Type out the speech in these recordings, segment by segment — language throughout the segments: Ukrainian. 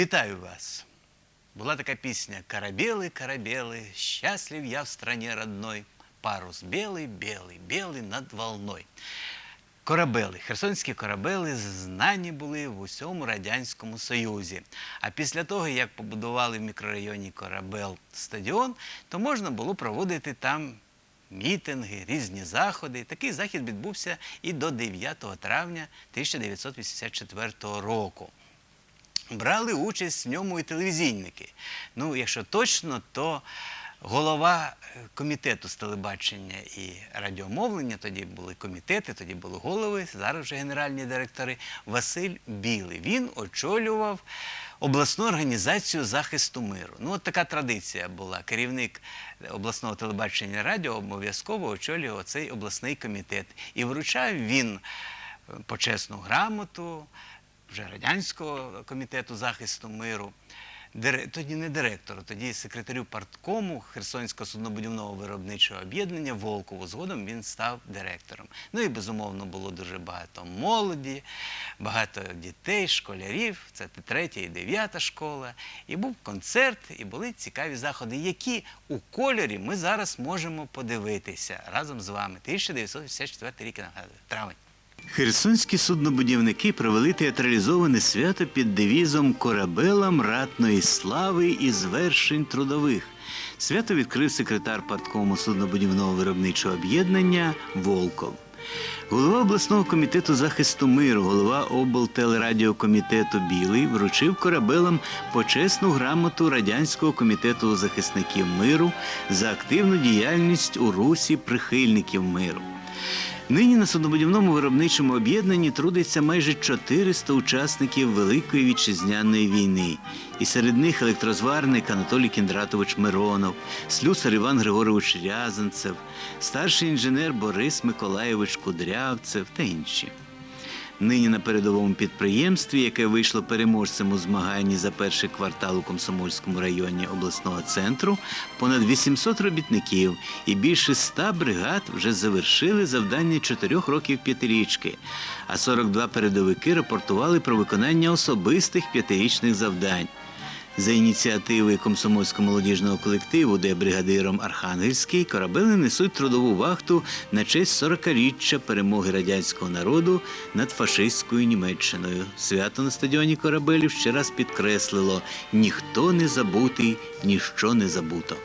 Вітаю вас! Була така пісня «Корабели, корабели, счастлив я в стране родной, парус белый, белый, белый над волной». Корабели, херсонські корабели знані були в усьому Радянському Союзі. А після того, як побудували в мікрорайоні Корабел стадіон, то можна було проводити там мітинги, різні заходи. Такий захід відбувся і до 9 травня 1984 року. Брали участь в ньому і телевізійники. Ну, якщо точно, то голова е, комітету з телебачення і радіомовлення, тоді були комітети, тоді були голови, зараз вже генеральні директори, Василь Білий. Він очолював обласну організацію захисту миру. Ну, от така традиція була. Керівник обласного телебачення радіо обов'язково очолював цей обласний комітет. І вручав він е, почесну грамоту вже радянського комітету захисту миру. Тоді не директору, тоді секретарю парткому Херсонського суднобудівного виробничого об'єднання Волкову. Згодом він став директором. Ну і безумовно було дуже багато молоді, багато дітей, школярів. Це третя і дев'ята школа. І був концерт, і були цікаві заходи, які у кольорі ми зараз можемо подивитися разом з вами. 1984 рік нагадую, травень. Херсонські суднобудівники провели театралізоване свято під девізом Корабелам ратної слави і звершень трудових. Свято відкрив секретар парткому суднобудівного виробничого об'єднання Волков. Голова обласного комітету захисту миру, голова облтелерадіокомітету Білий вручив корабелам почесну грамоту Радянського комітету захисників миру за активну діяльність у русі прихильників миру. Нині на суднобудівному виробничому об'єднанні трудиться майже 400 учасників Великої вітчизняної війни. І серед них електрозварник Анатолій Кіндратович Миронов, слюсар Іван Григорович Рязанцев, старший інженер Борис Миколаєвич Кудрявцев та інші. Нині на передовому підприємстві, яке вийшло переможцем у змаганні за перший квартал у Комсомольському районі обласного центру, понад 800 робітників і більше 100 бригад вже завершили завдання чотирьох років п'ятирічки, а 42 передовики рапортували про виконання особистих п'ятирічних завдань. За ініціативи комсомольського молодіжного колективу, де бригадиром Архангельський, корабели несуть трудову вахту на честь 40-річчя перемоги радянського народу над фашистською Німеччиною. Свято на стадіоні корабелів ще раз підкреслило: ніхто не забутий, ніщо не забуто.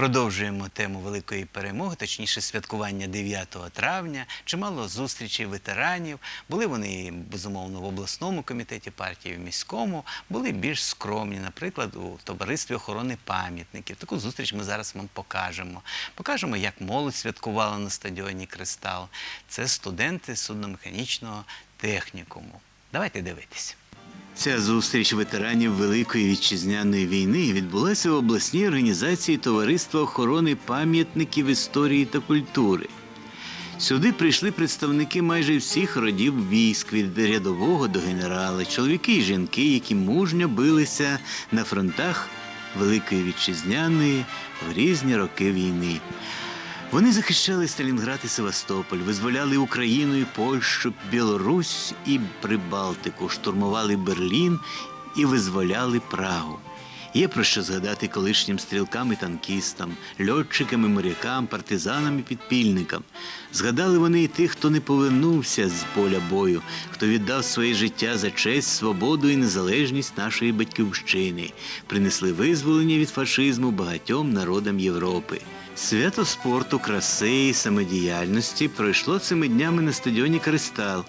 Продовжуємо тему великої перемоги, точніше святкування 9 травня. Чимало зустрічей ветеранів. Були вони безумовно в обласному комітеті партії, в міському, були більш скромні, наприклад, у товаристві охорони пам'ятників. Таку зустріч ми зараз вам покажемо. Покажемо, як молодь святкувала на стадіоні Кристал. Це студенти судномеханічного технікуму. Давайте дивитися. Ця зустріч ветеранів Великої вітчизняної війни відбулася в обласній організації Товариства охорони пам'ятників історії та культури. Сюди прийшли представники майже всіх родів військ від рядового до генерала, чоловіки і жінки, які мужньо билися на фронтах Великої вітчизняної в різні роки війни. Вони захищали Сталінград і Севастополь, визволяли Україну і Польщу, Білорусь і Прибалтику, штурмували Берлін і визволяли Прагу. Є про що згадати колишнім стрілкам і танкістам, льотчикам і морякам, партизанам і підпільникам. Згадали вони і тих, хто не повернувся з поля бою, хто віддав своє життя за честь, свободу і незалежність нашої батьківщини, принесли визволення від фашизму багатьом народам Європи. Свято спорту, краси і самодіяльності пройшло цими днями на стадіоні Кристал.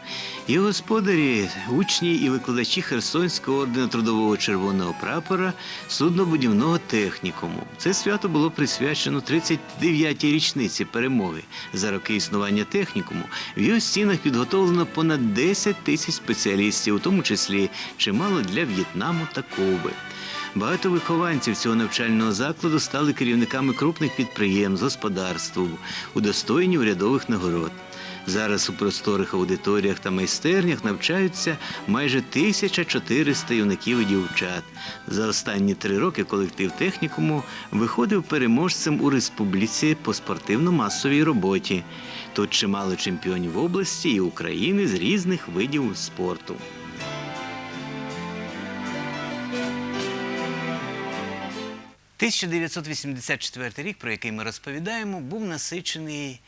Його господарі, учні і викладачі Херсонського ордена трудового червоного прапора суднобудівного технікуму. Це свято було присвячено 39-й річниці перемоги. За роки існування технікуму в його стінах підготовлено понад 10 тисяч спеціалістів, у тому числі чимало для В'єтнаму та Куби. Багато вихованців цього навчального закладу стали керівниками крупних підприємств, господарств, удостоєні урядових нагород. Зараз у просторих аудиторіях та майстернях навчаються майже 1400 юнаків і дівчат. За останні три роки колектив технікуму виходив переможцем у республіці по спортивно-масовій роботі. Тут чимало чемпіонів області і України з різних видів спорту. 1984 рік, про який ми розповідаємо, був насичений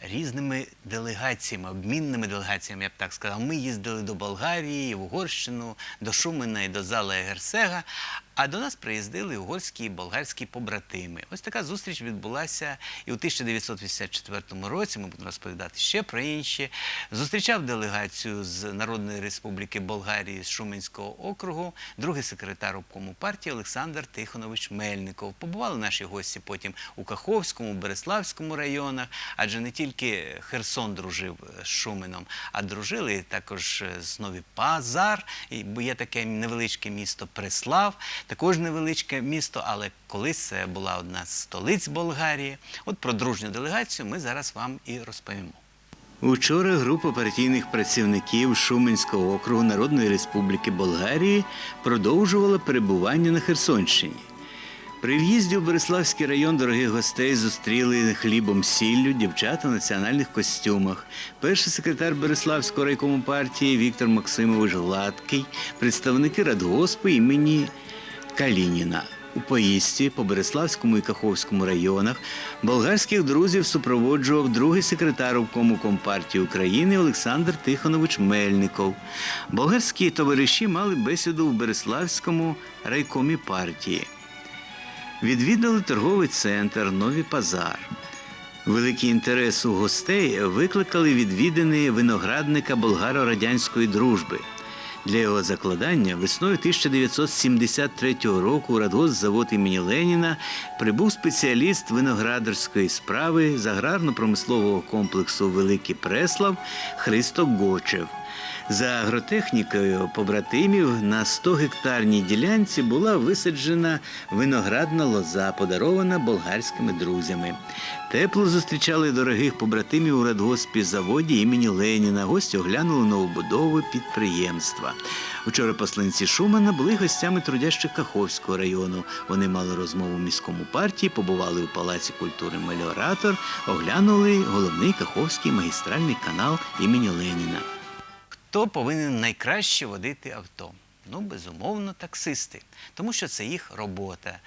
різними делегаціями, обмінними делегаціями, я б так сказав. Ми їздили до Болгарії, в Угорщину, до Шумена і до Зала Егерсега. А до нас приїздили угорські і болгарські побратими. Ось така зустріч відбулася і у 1984 році. Ми будемо розповідати ще про інші. Зустрічав делегацію з Народної Республіки Болгарії з Шуменського округу, другий секретар обкому партії Олександр Тихонович Мельников. Побували наші гості потім у Каховському, Береславському районах, адже не тільки Херсон дружив з Шуменом, а дружили також з Нові Пазар, бо є таке невеличке місто Преслав, також невеличке місто, але колись це була одна з столиць Болгарії. От про дружню делегацію ми зараз вам і розповімо. Учора група партійних працівників Шуменського округу Народної Республіки Болгарії продовжувала перебування на Херсонщині. При в'їзді у Береславський район дорогих гостей зустріли хлібом сіллю дівчата в національних костюмах. Перший секретар Береславського райкому партії Віктор Максимович Гладкий, представники радгоспу імені Калініна. У поїздці по Береславському і Каховському районах болгарських друзів супроводжував другий секретар обкому Компартії України Олександр Тихонович Мельников. Болгарські товариші мали бесіду в Береславському райкомі партії. Відвідали торговий центр Нові Пазар. Великий інтерес у гостей викликали відвідини виноградника болгаро-радянської дружби. Для його закладання весною 1973 року у радгоззавод імені Леніна прибув спеціаліст виноградарської справи з аграрно-промислового комплексу Великий Преслав Христо Гочев. За агротехнікою побратимів на 100 гектарній ділянці була висаджена виноградна лоза, подарована болгарськими друзями. Тепло зустрічали дорогих побратимів у радгоспі заводі імені Леніна. Гості оглянули новобудови підприємства. Вчора посланці Шумана були гостями трудящих Каховського району. Вони мали розмову в міському партії, побували у Палаці культури Меліоратор, оглянули головний Каховський магістральний канал імені Леніна. Хто повинен найкраще водити авто? Ну, безумовно, таксисти, тому що це їх робота.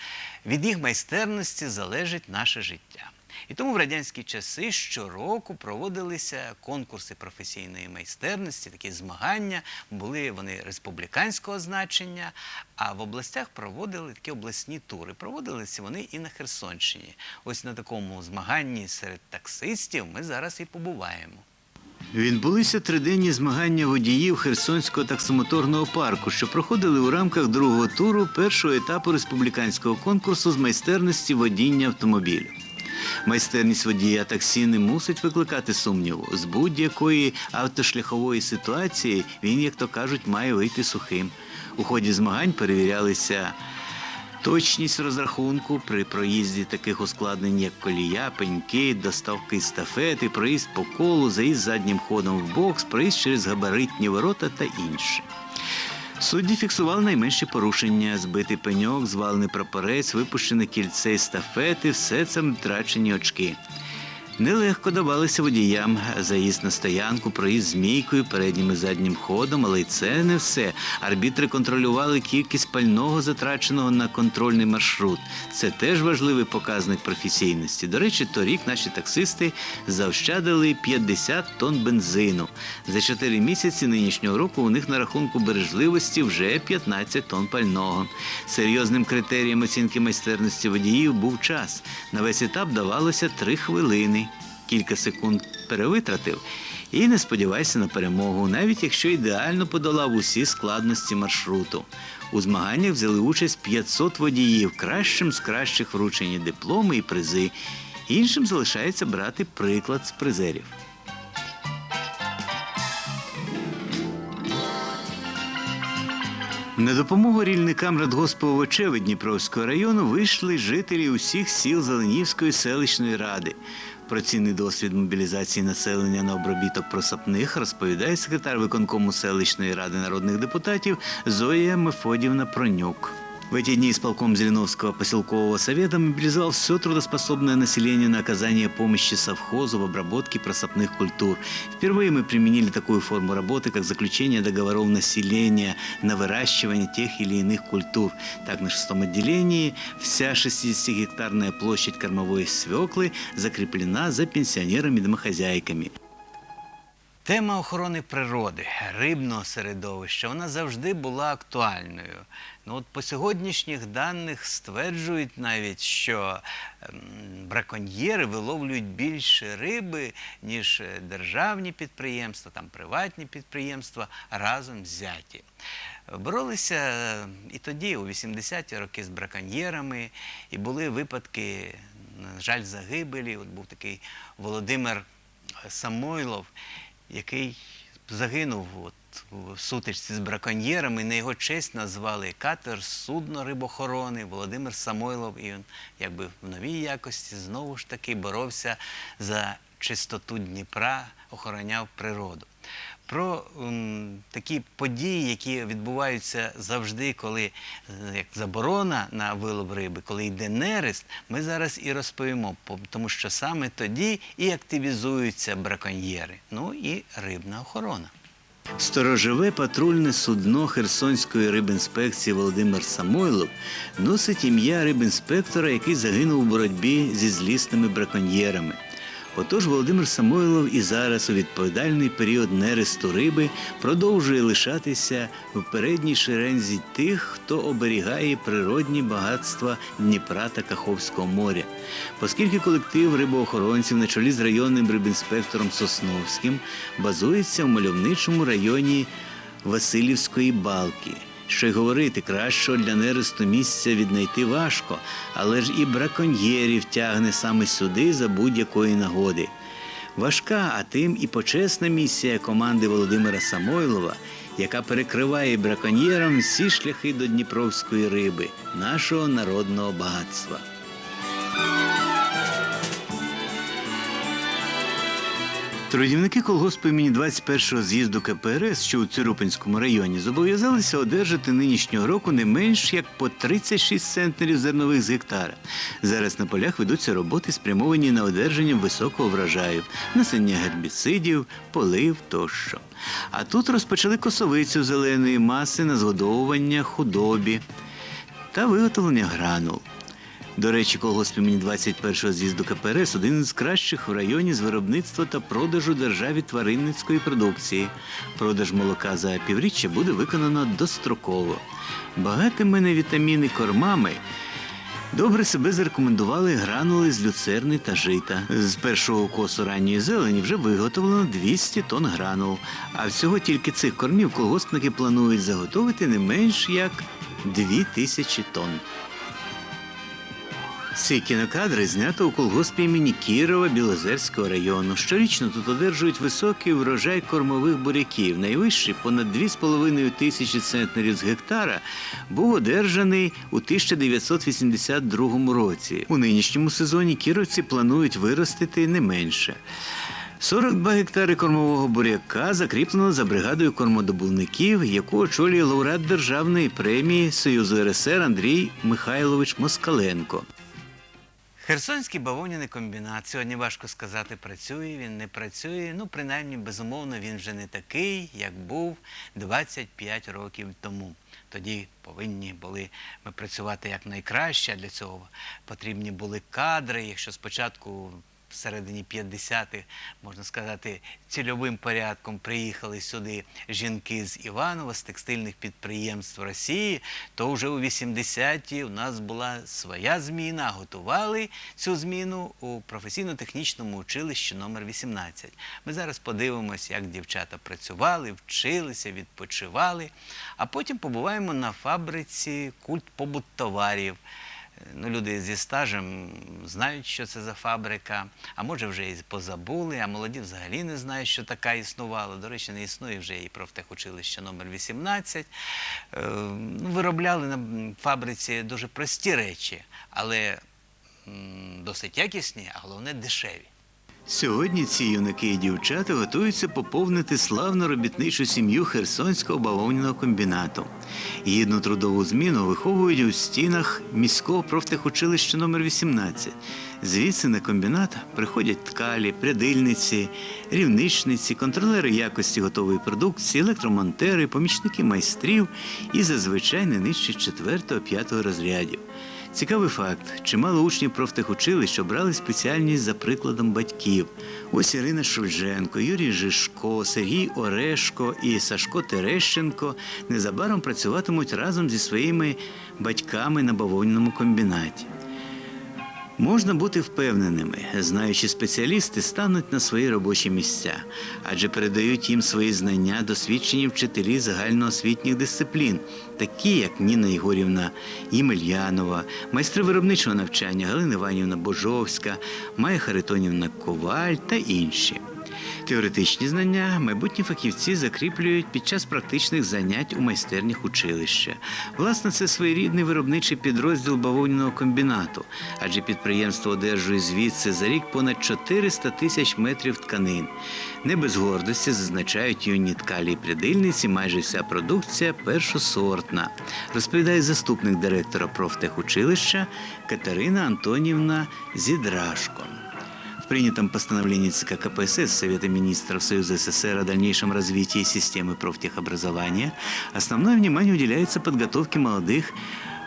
Від їх майстерності залежить наше життя. І тому в радянські часи щороку проводилися конкурси професійної майстерності, такі змагання. Були вони республіканського значення, а в областях проводили такі обласні тури. Проводилися вони і на Херсонщині. Ось на такому змаганні серед таксистів ми зараз і побуваємо. Відбулися триденні змагання водіїв Херсонського таксомоторного парку, що проходили у рамках другого туру першого етапу республіканського конкурсу з майстерності водіння автомобілю. Майстерність водія таксі не мусить викликати сумніву. З будь-якої автошляхової ситуації він, як то кажуть, має вийти сухим. У ході змагань перевірялися Точність розрахунку при проїзді таких ускладнень, як колія, пеньки, доставки стафети, проїзд по колу, заїзд заднім ходом в бокс, проїзд через габаритні ворота та інше. Судді фіксували найменші порушення: збитий пеньок, звалений прапорець, випущене кільце естафети, все це втрачені очки. Нелегко давалося водіям заїзд на стоянку, проїзд змійкою, переднім і заднім ходом, але й це не все. Арбітри контролювали кількість пального, затраченого на контрольний маршрут. Це теж важливий показник професійності. До речі, торік наші таксисти заощадили 50 тонн бензину. За 4 місяці нинішнього року у них на рахунку бережливості вже 15 тонн пального. Серйозним критерієм оцінки майстерності водіїв був час. На весь етап давалося 3 хвилини. Кілька секунд перевитратив і не сподівайся на перемогу, навіть якщо ідеально подолав усі складності маршруту. У змаганнях взяли участь 500 водіїв, кращим з кращих вручені дипломи і призи. Іншим залишається брати приклад з призерів. На допомогу рільникам радгосповичеви Дніпровського району вийшли жителі усіх сіл Зеленівської селищної ради. Про цінний досвід мобілізації населення на обробіток просапних розповідає секретар виконкому селищної ради народних депутатів Зоя Мефодівна Пронюк. В эти дни исполком Зеленовского поселкового совета мобилизовал все трудоспособное население на оказание помощи совхозу в обработке просыпных культур. Впервые мы применили такую форму работы, как заключение договоров населения на выращивание тех или иных культур. Так, на шестом отделении вся 60-гектарная площадь кормовой свеклы закреплена за пенсіонерами-домохозяйками. Тема охорони природи, рибного середовища, вона завжди була актуальною. Ну, от по сьогоднішніх даних стверджують навіть, що ем, браконьєри виловлюють більше риби, ніж е, державні підприємства, там приватні підприємства разом взяті. Боролися е, і тоді, у 80-ті роки, з браконьєрами, і були випадки, на жаль, загибелі. От був такий Володимир Самойлов, який загинув от, в сутичці з браконьєрами. На його честь назвали катер судно рибохорони Володимир Самойлов. І він якби в новій якості знову ж таки боровся за чистоту Дніпра, охороняв природу. Про м, такі події, які відбуваються завжди, коли е, як заборона на вилов риби, коли йде нерест, ми зараз і розповімо, тому що саме тоді і активізуються браконьєри, ну і рибна охорона. Сторожове патрульне судно Херсонської рибінспекції Володимир Самойлов носить ім'я рибінспектора, який загинув у боротьбі зі злісними браконьєрами. Отож Володимир Самойлов і зараз у відповідальний період нересту риби продовжує лишатися в передній шерензі тих, хто оберігає природні багатства Дніпра та Каховського моря. Оскільки колектив рибоохоронців на чолі з районним рибінспектором Сосновським базується в мальовничому районі Васильівської балки. Що й говорити, кращого для нересту місця віднайти важко, але ж і браконьєрів тягне саме сюди за будь-якої нагоди. Важка, а тим і почесна місія команди Володимира Самойлова, яка перекриває браконьєрам всі шляхи до Дніпровської риби, нашого народного багатства. Трудівники колгоспу імені 21-го з'їзду КПРС, що у Цирупинському районі, зобов'язалися одержати нинішнього року не менш як по 36 центнерів зернових з гектара. Зараз на полях ведуться роботи, спрямовані на одержання високого врожаю, насення гербіцидів, полив тощо. А тут розпочали косовицю зеленої маси на згодовування худобі та виготовлення гранул. До речі, колгосп імені 21-го з'їзду КПРС один з кращих в районі з виробництва та продажу державі тваринницької продукції. Продаж молока за півріччя буде виконано достроково. Багатими на вітаміни кормами. Добре себе зарекомендували гранули з люцерни та жита. З першого косу ранньої зелені вже виготовлено 200 тонн гранул. А всього тільки цих кормів колгоспники планують заготовити не менш як 2000 тонн. Ці кінокадри знято у колгоспі імені Кірова Білозерського району. Щорічно тут одержують високий врожай кормових буряків. Найвищий понад 2,5 тисячі центнерів з гектара був одержаний у 1982 році. У нинішньому сезоні кіровці планують виростити не менше. 42 гектари кормового буряка закріплено за бригадою кормодобувників, яку очолює лауреат державної премії Союзу РСР Андрій Михайлович Москаленко. Херсонський бавовняний комбінат. Сьогодні важко сказати, працює він, не працює. Ну, принаймні, безумовно, він вже не такий, як був 25 років тому. Тоді повинні були ми працювати як найкраще. а Для цього потрібні були кадри. Якщо спочатку в середині 50-х, можна сказати, цільовим порядком приїхали сюди жінки з Іванова, з текстильних підприємств Росії, то вже у 80-ті у нас була своя зміна, готували цю зміну у професійно-технічному училищі номер 18. Ми зараз подивимося, як дівчата працювали, вчилися, відпочивали, а потім побуваємо на фабриці культ побут товарів. Ну, люди зі стажем знають, що це за фабрика, а може вже і позабули, а молоді взагалі не знають, що така існувала. До речі, не існує вже і профтехучилище номер 18. Е, ну, Виробляли на фабриці дуже прості речі, але досить якісні, а головне дешеві. Сьогодні ці юнаки і дівчата готуються поповнити славну робітничу сім'ю Херсонського бавовняного комбінату. Гідну трудову зміну виховують у стінах міського профтехучилища номер 18 Звідси на комбінат приходять ткалі, прядильниці, рівничниці, контролери якості готової продукції, електромонтери, помічники майстрів і зазвичай не нижче 4-5 розрядів. Цікавий факт: чимало учнів профтехучилищ обрали спеціальність за прикладом батьків. Ось Ірина Шульженко, Юрій Жишко, Сергій Орешко і Сашко Терещенко незабаром працюватимуть разом зі своїми батьками на бавовняному комбінаті. Можна бути впевненими, знаючи спеціалісти стануть на свої робочі місця, адже передають їм свої знання досвідчені вчителі загальноосвітніх дисциплін, такі як Ніна Ігорівна Ємельянова, майстри виробничого навчання Галина Іванівна Божовська, Майя Харитонівна Коваль та інші. Теоретичні знання майбутні фахівці закріплюють під час практичних занять у майстернях училища. Власне, це своєрідний виробничий підрозділ бавовняного комбінату, адже підприємство одержує звідси за рік понад 400 тисяч метрів тканин. Не без гордості зазначають юні ткалі і прядильниці, майже вся продукція першосортна, розповідає заступник директора профтехучилища Катерина Антонівна Зідрашко. Принятом постановлении ЦК КПСС Совета министров Союза СССР о дальнейшем развитии системы профтехобразования основное внимание уделяется подготовке молодых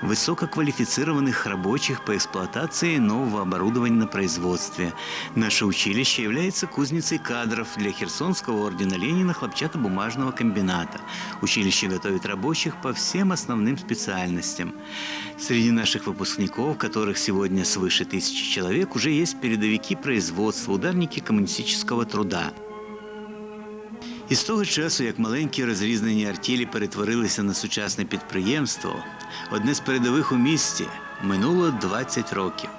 высококвалифицированных рабочих по эксплуатации нового оборудования на производстве. Наше училище является кузницей кадров для Херсонского ордена Ленина хлопчатобумажного комбината. Училище готовит рабочих по всем основным специальностям. Среди наших выпускников, которых сегодня свыше тысячи человек, уже есть передовики производства, ударники коммунистического труда. І з того часу, як маленькі розрізнені артілі перетворилися на сучасне підприємство, одне з передових у місті минуло 20 років.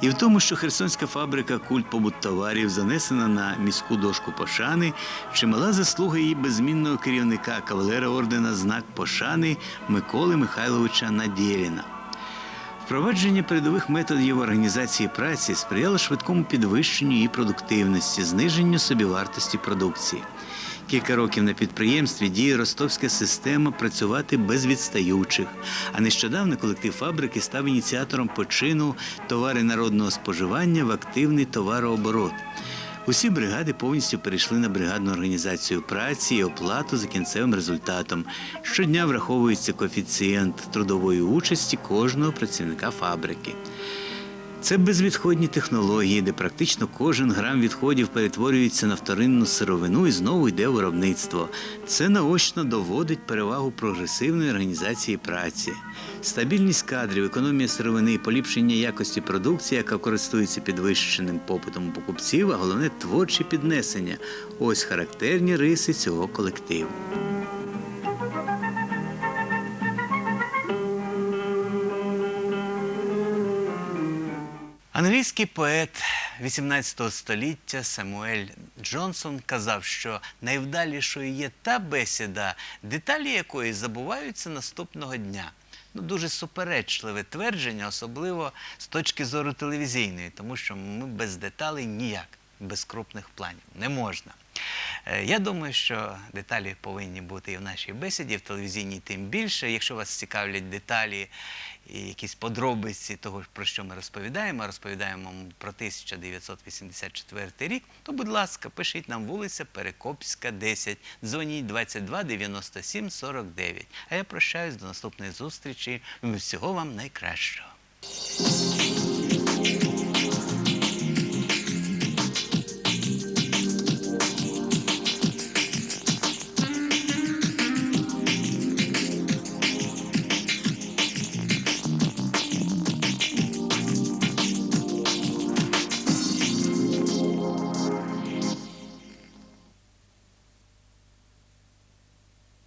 І в тому, що Херсонська фабрика культ побуттоварів занесена на міську дошку пошани, чимала заслуга її беззмінного керівника кавалера ордена знак пошани Миколи Михайловича Надєліна. Впровадження передових методів організації праці сприяло швидкому підвищенню її продуктивності, зниженню собівартості продукції. Кілька років на підприємстві діє ростовська система працювати без відстаючих. А нещодавно колектив фабрики став ініціатором почину товари народного споживання в активний товарооборот. Усі бригади повністю перейшли на бригадну організацію праці і оплату за кінцевим результатом. Щодня враховується коефіцієнт трудової участі кожного працівника фабрики. Це безвідходні технології, де практично кожен грам відходів перетворюється на вторинну сировину і знову йде виробництво. Це наочно доводить перевагу прогресивної організації праці. Стабільність кадрів, економія сировини, поліпшення якості продукції, яка користується підвищеним попитом покупців, а головне творче піднесення. Ось характерні риси цього колективу. Англійський поет 18 століття Самуель Джонсон казав, що найвдалішою є та бесіда, деталі якої забуваються наступного дня. Ну, дуже суперечливе твердження, особливо з точки зору телевізійної, тому що ми без деталей ніяк, без крупних планів не можна. Е, Я думаю, що деталі повинні бути і в нашій бесіді, в телевізійній тим більше. Якщо вас цікавлять деталі і якісь подробиці того, про що ми розповідаємо, розповідаємо про 1984 рік, то, будь ласка, пишіть нам вулиця Перекопська, 10, дзвоніть 22 97 49. А я прощаюсь до наступної зустрічі. Всього вам найкращого.